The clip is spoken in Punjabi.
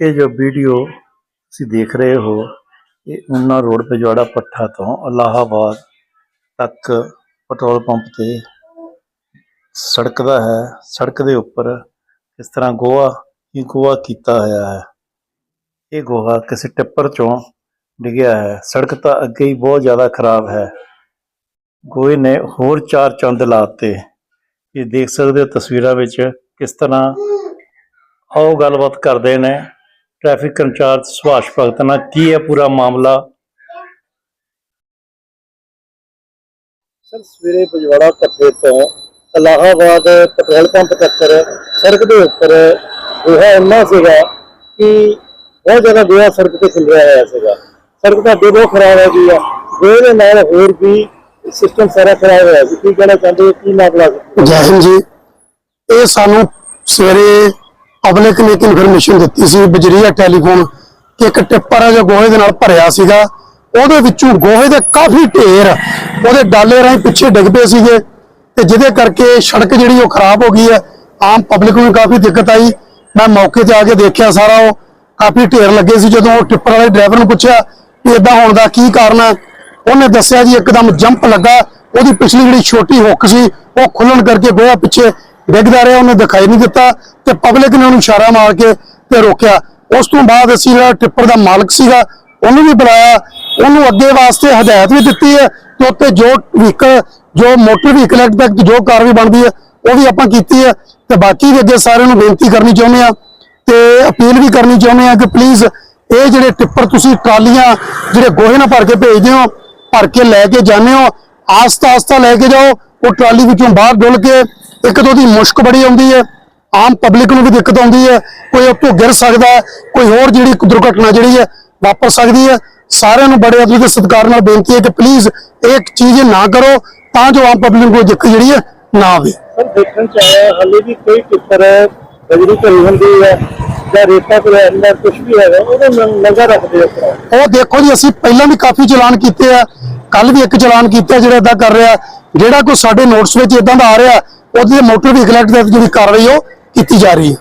ਇਹ ਜੋ ਵੀਡੀਓ ਤੁਸੀਂ ਦੇਖ ਰਹੇ ਹੋ, ਇਹ ਉਨਾ ਰੋਡ ਪਜਵਾੜਾ ਪੱਠਾ ਤੋਂ ਅਲਾਹਾਬਾਦ ਤੱਕ ਪੈਟਰੋਲ ਪੰਪ ਤੇ ਸੜਕ ਦਾ ਹੈ। ਸੜਕ ਦੇ ਉੱਪਰ ਇਸ ਤਰ੍ਹਾਂ ਗੋਹਾ ਹੀ ਗੋਹਾ ਕੀਤਾ ਹੋਇਆ ਹੈ। ਇਹ ਗੋਹਾ ਕਿਸੇ ਟਿੱਪਰ ਚੋਂ ਡਿੱਗਿਆ ਹੈ। ਸੜਕ ਤਾਂ ਅੱਗੇ ਹੀ ਬਹੁਤ ਜ਼ਿਆਦਾ ਖਰਾਬ ਹੈ। ਗੋਹੇ ਨੇ ਹੋਰ ਚਾਰ ਚੰਦ ਲਾਤੇ ਇਹ ਦੇਖ ਸਕਦੇ ਹੋ ਤਸਵੀਰਾਂ ਵਿੱਚ ਕਿਸ ਤਰ੍ਹਾਂ ਆਓ ਗੱਲਬਾਤ ਕਰਦੇ ਨੇ। ਟ੍ਰੈਫਿਕ ਇੰਚਾਰਜ ਸੁਭਾਸ਼ ਭਗਤ ਨਾਲ ਕੀ ਹੈ ਪੂਰਾ ਮਾਮਲਾ ਸਰ ਸਵੇਰੇ ਪਜਵਾੜਾ ਪੱਠੇ ਤੋਂ ਇਲਾਹਾਬਾਦ ਪੈਟਰੋਲ ਪੰਪ ਤੱਕ ਸੜਕ ਦੇ ਉੱਪਰ ਗੋਹਾ ਇੰਨਾ ਸੀਗਾ ਕਿ ਬਹੁਤ ਜ਼ਿਆਦਾ ਗੋਹਾ ਸੜਕ ਤੇ ਖਿਲਰਿਆ ਹੋਇਆ ਸੀਗਾ ਸੜਕ ਤਾਂ ਅੱਗੇ ਬਹੁਤ ਖਰਾਬ ਹੋ ਗਈ ਆ ਗੋਹੇ ਦੇ ਨਾਲ ਹੋਰ ਵੀ ਸਿਸਟਮ ਸਾਰਾ ਖਰਾਬ ਹੋਇਆ ਸੀ ਕੀ ਕਹਿਣਾ ਚਾਹੁੰਦੇ? ਕੀ ਮਾਮਲਾ ਸੀ ਜੈ ਹਿੰਦ ਜੀ ਇਹ ਸਾਨੂੰ ਸਵੇਰੇ ਪਬਲਿਕ ਨੇ ਇੱਕ ਇਨਫੋਰਮੇਸ਼ਨ ਦਿੱਤੀ ਸੀ ਬਜਰੀਆ ਟੈਲੀਫੋਨ, ਕਿ ਇੱਕ ਟਿੱਪਰ ਜੋ ਗੋਹੇ ਦੇ ਨਾਲ ਭਰਿਆ ਸੀਗਾ, ਉਹਦੇ ਵਿੱਚੋਂ ਗੋਹੇ ਦੇ ਕਾਫੀ ਢੇਰ ਉਹਦੇ ਡਾਲੇ ਰਾਹੀਂ ਪਿੱਛੇ ਡਿੱਗ ਸੀਗੇ ਤੇ ਜਿਹਦੇ ਕਰਕੇ ਸੜਕ ਜਿਹੜੀ ਉਹ ਖਰਾਬ ਹੋ ਗਈ ਹੈ। ਆਮ ਪਬਲਿਕ ਨੂੰ ਕਾਫੀ ਦਿੱਕਤ ਆਈ। ਮੈਂ ਮੌਕੇ ਤੇ ਆ ਕੇ ਦੇਖਿਆ ਸਾਰਾ ਉਹ, ਕਾਫੀ ਢੇਰ ਲੱਗੇ ਸੀ ਜਦੋਂ ਉਹ ਟਿੱਪਰ ਵਾਲੇ ਡਰਾਈਵਰ ਨੂੰ ਪੁੱਛਿਆ ਕਿ ਇਦਾਂ ਹੋਣ ਦਾ ਕੀ ਕਾਰਨ ਹੈ ਉਹਨੇ ਦੱਸਿਆ ਜੀ, ਇੱਕਦਮ ਜੰਪ ਲੱਗਾ, ਉਹਦੀ ਪਿਛਲੀ ਜਿਹੜੀ ਛੋਟੀ ਹੁੱਕ ਸੀ, ਉਹ ਖੁੱਲਣ ਕਰਕੇ ਗੋਹਾ ਪਿੱਛੇ ਡਿੱਗਦਾ ਰਿਹਾ, ਉਹਨੇ ਦਿਖਾਈ ਨਹੀਂ ਦਿੱਤਾ ਤੇ ਪਬਲਿਕ ਨੇ ਉਹਨੂੰ ਇਸ਼ਾਰਾ ਮਾਰ ਕੇ ਤੇ ਰੋਕਿਆ। ਉਸ ਤੋਂ ਬਾਅਦ ਅਸੀਂ ਜਿਹੜਾ ਟਿੱਪਰ ਦਾ ਮਾਲਕ ਸੀਗਾ, ਉਹਨੂੰ ਵੀ ਬੁਲਾਇਆ। ਉਹਨੂੰ ਅੱਗੇ ਵਾਸਤੇ ਹਦਾਇਤ ਵੀ ਦਿੱਤੀ ਹੈ ਕਿ ਉੱਤੇ ਜੋ ਵਹੀਕਲ ਜੋ ਮੋਟਰ ਵਹੀਕਲ ਐਕਟ ਤੱਕ ਜੋ ਕਾਰਵਾਈ ਬਣਦੀ ਹੈ, ਉਹ ਵੀ ਆਪਾਂ ਕੀਤੀ ਹੈ। ਤੇ ਬਾਕੀ ਵੀ ਅੱਗੇ ਸਾਰਿਆਂ ਨੂੰ ਬੇਨਤੀ ਕਰਨੀ ਚਾਹੁੰਦੇ ਆ ਤੇ ਅਪੀਲ ਵੀ ਕਰਨੀ ਚਾਹੁੰਦੇ ਆ ਕਿ ਪਲੀਜ਼ ਇਹ ਜਿਹੜੇ ਟਿੱਪਰ ਤੁਸੀਂ ਟਰਾਲੀਆਂ ਜਿਹੜੇ ਗੋਹੇ ਨਾਲ ਭਰ ਕੇ ਭੇਜਦੇ ਹੋ, ਭਰ ਕੇ ਲੈ ਕੇ ਜਾਂਦੇ ਹੋ ਆਸਤਾ ਆਸਤਾ ਲੈ ਕੇ ਜਾਓ, ਉਹ ਟਰਾਲੀ ਵਿੱਚੋਂ ਬਾਹਰ ਡੁੱਲ ਕੇ ਇੱਕ ਤਾਂ ਉਹਦੀ ਮੁਸ਼ਕ ਬੜੀ ਆਉਂਦੀ ਹੈ ਆਮ ਪਬਲਿਕ ਨੂੰ ਵੀ ਦਿੱਕਤ ਆਉਂਦੀ ਹੈ ਕੋਈ ਉੱਤੋਂ ਗਿਰ ਸਕਦਾ ਕੋਈ ਹੋਰ ਜਿਹੜੀ ਦੁਰਘਟਨਾ ਜਿਹੜੀ ਹੈ ਵਾਪਰ ਸਕਦੀ ਹੈ। ਸਾਰਿਆਂ ਨੂੰ ਬੜੇ ਅਦਬ ਤੇ ਸਤਿਕਾਰ ਨਾਲ ਬੇਨਤੀ ਹੈ ਕਿ ਪਲੀਜ਼ ਇਹ ਚੀਜ਼ ਨਾ ਕਰੋ ਤਾਂ ਜੋ ਆਮ ਪਬਲਿਕ ਨੂੰ ਕੋਈ ਦਿੱਕਤ ਜਿਹੜੀ ਹੈ ਨਾ ਆਵੇ। ਸਰ ਦੇਖਣ ਚ ਆਇਆ ਹਾਲੇ ਵੀ ਕਈ ਟਿੱਪਰ ਬਜਰੀ ਭਰੀ ਹੁੰਦੀ ਹੈ ਜਾਂ ਰੇਤਾ ਤੇ ਅੰਦਰ ਕੁਝ ਵੀ ਹੈਗਾ ਉਹਦਾ ਨੰਗਾ ਰੱਖਦੇ ਆ ਉਹ ਦੇਖੋ ਜੀ ਅਸੀਂ ਪਹਿਲਾਂ ਵੀ ਕਾਫੀ ਚਲਾਨ ਕੀਤੇ ਆ ਕੱਲ ਵੀ ਇੱਕ ਚਲਾਨ ਕੀਤਾ ਜਿਹੜਾ ਇਦਾਂ ਕਰ ਰਿਹਾ, ਜਿਹੜਾ ਕੋਈ ਸਾਡੇ ਨੋਟਸ ਵਿੱਚ ਇਦਾਂ ਦਾ ਆ ਰਿਹਾ, ਉਹਦੇ ਮੋਟਰ ਵਹੀਕਲ ਐਕਟ ਦੇ ਜਿਹੜੀ ਕਾਰਵਾਈ ਉਹ ਕੀਤੀ ਜਾ ਰਹੀ ਹੈ।